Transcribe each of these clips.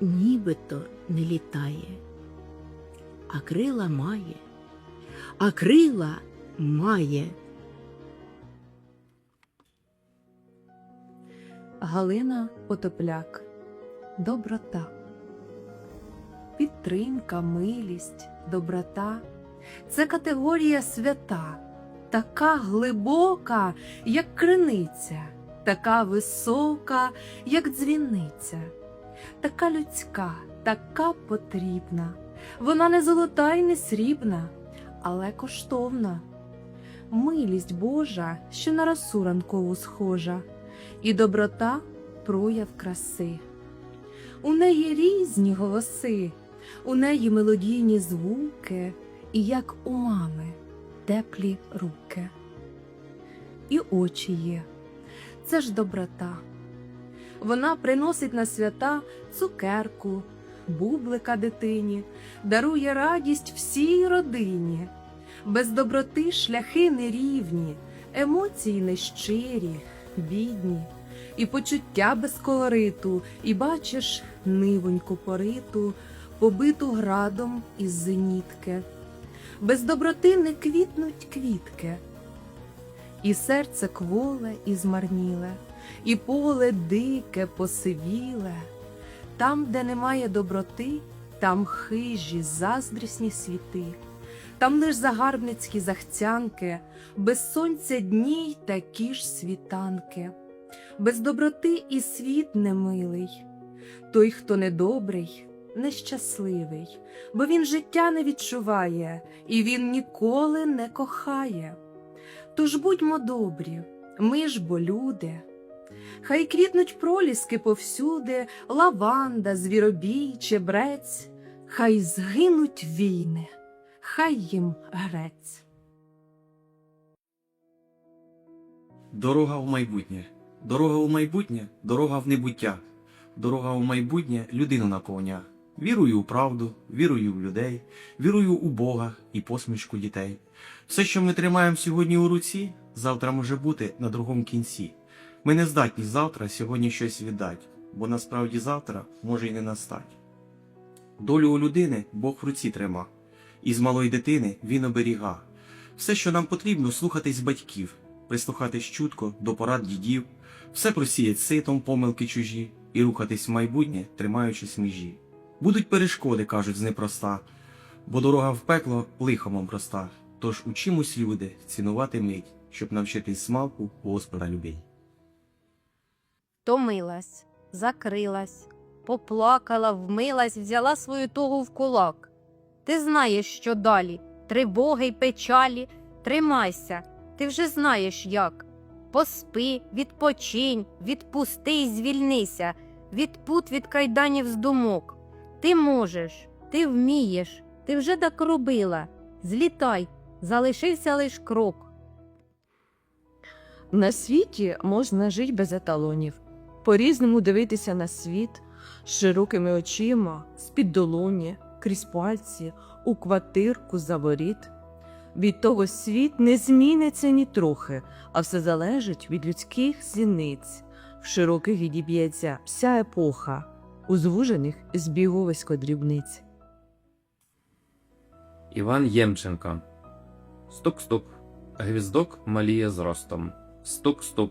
нібито не літає, а крила має, а крила має. Галина Потопляк. Доброта. Підтримка, милість, доброта це категорія свята, така глибока, як криниця, така висока, як дзвіниця, така людська, така потрібна. Вона не золота й не срібна, але коштовна. Милість Божа, що на росу ранкову схожа і доброта прояв краси. У неї різні голоси, у неї мелодійні звуки, і як у мами теплі руки. І очі є. Це ж доброта. Вона приносить на свята цукерку, бублика дитині, дарує радість всій родині. Без доброти шляхи нерівні, емоції нещирі, бідні, і почуття без колориту, і бачиш нивоньку пориту, побиту градом із зенітки. Без доброти не квітнуть квітки, і серце кволе і змарніле, і поле дике, посивіле. Там, де немає доброти, там хижі, заздрісні світи, там лиш загарбницькі захцянки, без сонця дні й такі ж світанки, без доброти і світ немилий. Той, хто недобрий, нещасливий, бо він життя не відчуває, і він ніколи не кохає. Тож будьмо добрі, ми ж бо люди. Хай квітнуть проліски повсюди, лаванда, звіробій, чебрець, хай згинуть війни, хай їм грець. Дорога в майбутнє. Дорога у майбутнє, дорога в небуття. Дорога у майбутнє людину на коня. Вірую у правду, вірую в людей, вірую у Бога і посмішку дітей. Все, що ми тримаємо сьогодні у руці, завтра може бути на другому кінці. Ми не здатні завтра сьогодні щось віддать, бо насправді завтра може й не настать. Долю у людини Бог в руці трима, і з малої дитини він оберіга. Все, що нам потрібно, слухатись батьків, прислухатись чутко до порад дідів, все просіять ситом помилки чужі і рухатись в майбутнє, тримаючись межі. Будуть перешкоди, кажуть, знепроста, бо дорога в пекло лихомом проста. Тож учимось, люди, цінувати мить, щоб навчитись смалку Господа любить. Томилась, закрилась, поплакала, вмилась, взяла свою тогу в кулак. Ти знаєш, що далі, тривоги й печалі, тримайся, ти вже знаєш як. Поспи, відпочинь, відпусти й звільнися, від пут від кайданів з думок. Ти можеш, ти вмієш, ти вже так робила. Злітай, залишився лиш крок. На світі можна жити без еталонів, по-різному дивитися на світ широкими очима, з-під долоні, крізь пальці, у квартирку за воріт. Від того світ не зміниться ні трохи, а все залежить від людських зіниць. В широких відіб'ється вся епоха, у звужених збіговисько дрібниць. Іван Ємченко. Стук-стук. Гвіздок маліє зростом. Стук-стук.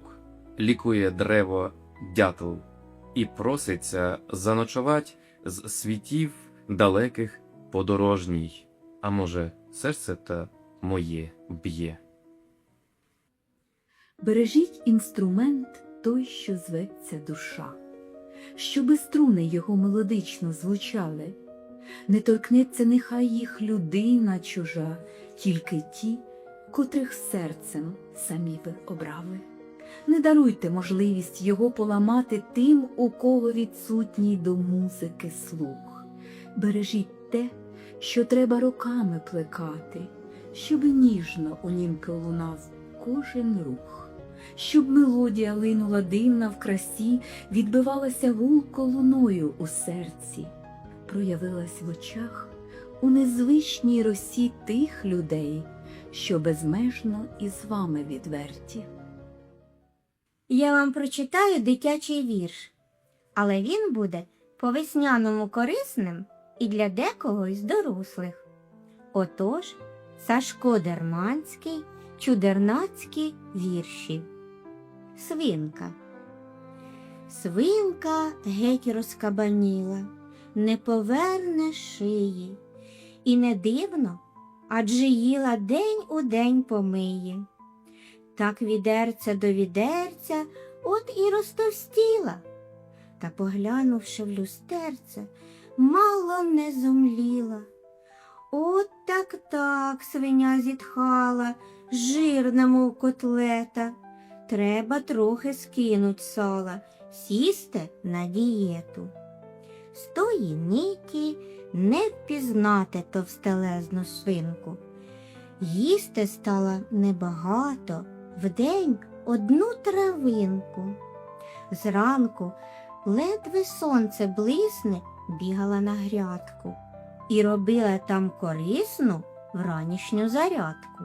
Лікує древо дятел. І проситься заночувать з світів далеких подорожній, а може, серце та моє б'є. Бережіть інструмент той, що зветься душа, щоби струни його мелодично звучали, не торкнеться нехай їх людина чужа, тільки ті, котрих серцем самі ви обрали. Не даруйте можливість його поламати тим, у кого відсутній до музики слух. Бережіть те, що треба роками плекати, щоб ніжно у нім пролунав кожен рух, щоб мелодія линула дивна в красі, відбивалася гулко луною у серці, проявилась в очах у незвичній росі тих людей, що безмежно із вами відверті. Я вам прочитаю дитячий вірш, але він буде по весняному корисним і для декого із дорослих. Отож, Сашко Дерманський, чудернацькі вірші. Свинка. Свинка геть розкабаніла, не поверне шиї. І не дивно, адже їла день у день помиє. Так відерця до відерця, от і розтовстіла. Та, поглянувши в люстерце, мало не зумліла. От так так свиня зітхала, жирна, мов котлета. Треба трохи скинуть сала, сісти на дієту. З тої ніки не впізнати товстелезну свинку. Їсти стала небагато, вдень одну травинку. Зранку ледве сонце блисне, бігала на грядку і робила там корисну вранішню зарядку.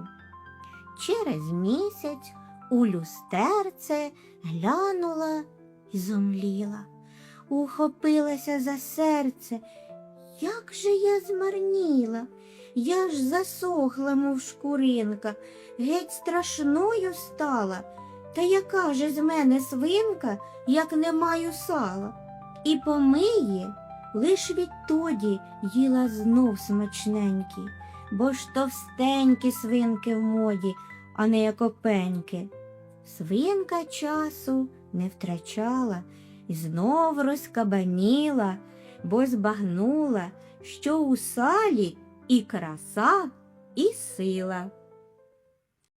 Через місяць у люстерце глянула і зомліла, ухопилася за серце. Як же я змарніла, я ж засохла, мов шкуринка, геть страшною стала. Та яка же з мене свинка, як не маю сала? І помиє, лиш відтоді їла знов смачненькі, бо ж товстенькі свинки в моді, а не як опеньки. Свинка часу не втрачала і знов розкабаніла, бо збагнула, що у салі і краса, і сила.